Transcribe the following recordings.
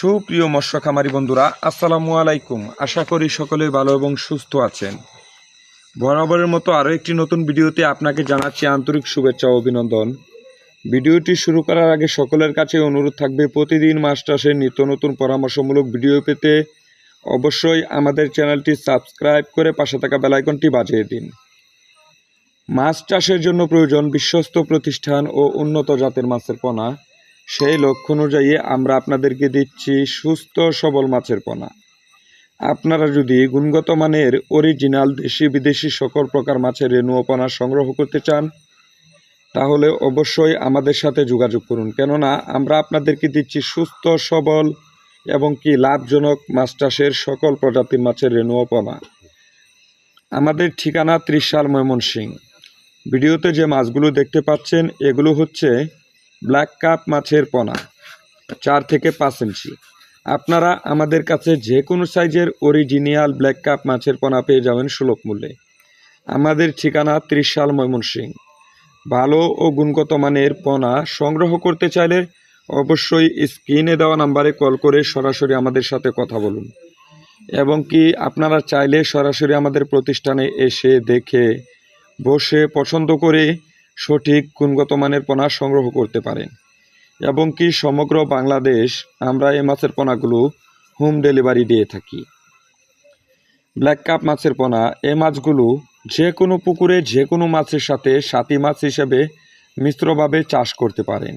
সুপ্রিয় মৎস্য খামারি বন্ধুরা, আসসালামু আলাইকুম। আশা করি সকলে ভালো এবং সুস্থ আছেন। বরাবরের মতো আরও একটি নতুন ভিডিওতে আপনাকে জানাচ্ছি আন্তরিক শুভেচ্ছা ও অভিনন্দন। ভিডিওটি শুরু করার আগে সকলের কাছে অনুরোধ থাকবে, প্রতিদিন চাষের নিত্য নতুন পরামর্শমূলক ভিডিও পেতে অবশ্যই আমাদের চ্যানেলটি সাবস্ক্রাইব করে পাশে থাকা বেলাইকনটি বাজিয়ে দিন। মাছ চাষের জন্য প্রয়োজন বিশ্বস্ত প্রতিষ্ঠান ও উন্নত জাতের মাছের পোনা। সেই লক্ষ্য অনুযায়ী আমরা আপনাদেরকে দিচ্ছি সুস্থ সবল মাছের পোনা। আপনারা যদি গুণগত মানের অরিজিনাল দেশি বিদেশি সকল প্রকার মাছের রেণুও পোনা সংগ্রহ করতে চান, তাহলে অবশ্যই আমাদের সাথে যোগাযোগ করুন। কেননা আমরা আপনাদেরকে দিচ্ছি সুস্থ, সবল এবং কি লাভজনক মাছ চাষের সকল প্রজাতির মাছের রেণুও পোনা। আমাদের ঠিকানা ত্রিশাল ময়মনসিংহ। ভিডিওতে যে মাছগুলো দেখতে পাচ্ছেন, এগুলো হচ্ছে ব্ল্যাক কাপ মাছের পোনা, চার থেকে পাঁচ ইঞ্চি। আপনারা আমাদের কাছে যে কোনো সাইজের অরিজিনিয়াল ব্ল্যাক কাপ মাছের পোনা পেয়ে যাবেন সুলভ মূল্যে। আমাদের ঠিকানা ত্রিশাল ময়মনসিংহ ভালো ও গুণগত মানের পোনা সংগ্রহ করতে চাইলে অবশ্যই স্ক্রিনে দেওয়া নাম্বারে কল করে সরাসরি আমাদের সাথে কথা বলুন। এবং কি আপনারা চাইলে সরাসরি আমাদের প্রতিষ্ঠানে এসে দেখে, বসে পছন্দ করে সঠিক গুণগত মানের পোনা সংগ্রহ করতে পারেন। এবং কি সমগ্র বাংলাদেশ আমরা এই মাছের পোনাগুলো হোম ডেলিভারি দিয়ে থাকি। ব্ল্যাক কাপ মাছের পোনা, এই মাছগুলো যে কোনো পুকুরে, যে কোনো মাছের সাথে সাথী মাছ হিসেবে মিশ্রভাবে চাষ করতে পারেন।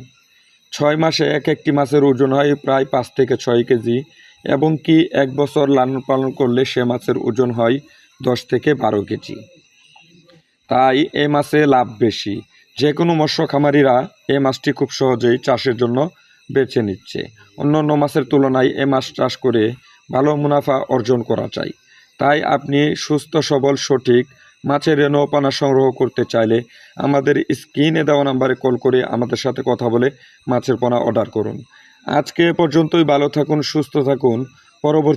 ছয় মাসে এক একটি মাছের ওজন হয় প্রায় পাঁচ থেকে ছয় কেজি এবং কি এক বছর লালন পালন করলে সে মাছের ওজন হয় দশ থেকে বারো কেজি। তাই এ মাছে লাভ বেশি। যে কোনো মৎস্য খামারিরা এই মাছটি খুব সহজেই চাষের জন্য বেছে নিচ্ছে। অন্য অন্য মাছের তুলনায় এই মাছ চাষ করে ভালো মুনাফা অর্জন করা যায়। তাই আপনি সুস্থ, সবল, সঠিক মাছের রেণুপানা সংগ্রহ করতে চাইলে আমাদের স্ক্রিনে দেওয়া নাম্বারে কল করে আমাদের সাথে কথা বলে মাছের পোনা অর্ডার করুন। আজকে এ পর্যন্তই। ভালো থাকুন, সুস্থ থাকুন। পরবর্তী